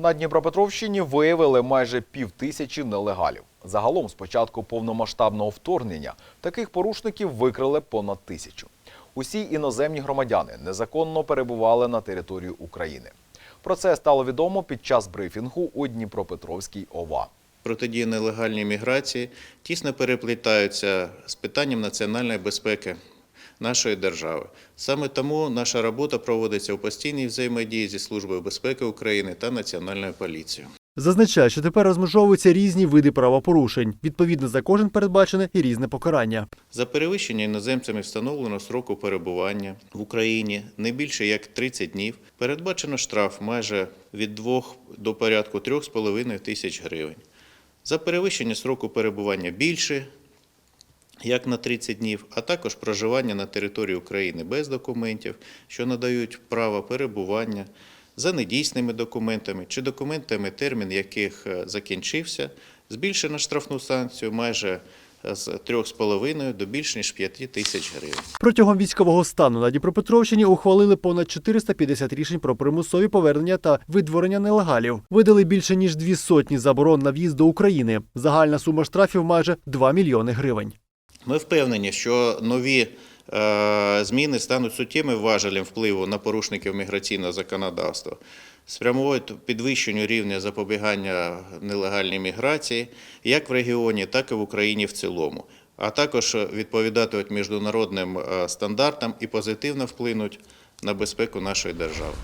На Дніпропетровщині виявили майже півтисячі нелегалів. Загалом з початку повномасштабного вторгнення таких порушників викрили понад тисячу. Усі іноземні громадяни незаконно перебували на території України. Про це стало відомо під час брифінгу у Дніпропетровській ОВА. протидії нелегальній міграції тісно переплітаються з питанням національної безпеки нашої держави. Саме тому наша робота проводиться у постійній взаємодії зі Службою безпеки України та Національною поліцією. Зазначає, що тепер розмежовуються різні види правопорушень. Відповідно, за кожен передбачене і різне покарання. За перевищення іноземцями встановленого строку перебування в Україні не більше як 30 днів передбачено штраф майже від 2 до порядку 3,5 тисяч гривень. За перевищення строку перебування більше як на 30 днів, а також проживання на території України без документів, що надають право перебування за недійсними документами чи документами, термін яких е, закінчився, збільшено штрафну санкцію майже е, з 3,5 до більш ніж 5 тисяч гривень. Протягом військового стану на Дніпропетровщині ухвалили понад 450 рішень про примусові повернення та видворення нелегалів. Видали більше ніж дві сотні заборон на в'їзд до України. Загальна сума штрафів майже 2 мільйони гривень. Ми впевнені, що нові е, зміни стануть суттєвим важелем впливу на порушників міграційного законодавства, спрямують підвищенню рівня запобігання нелегальній міграції як в регіоні, так і в Україні в цілому, а також відповідатимуть міжнародним е, стандартам і позитивно вплинуть на безпеку нашої держави.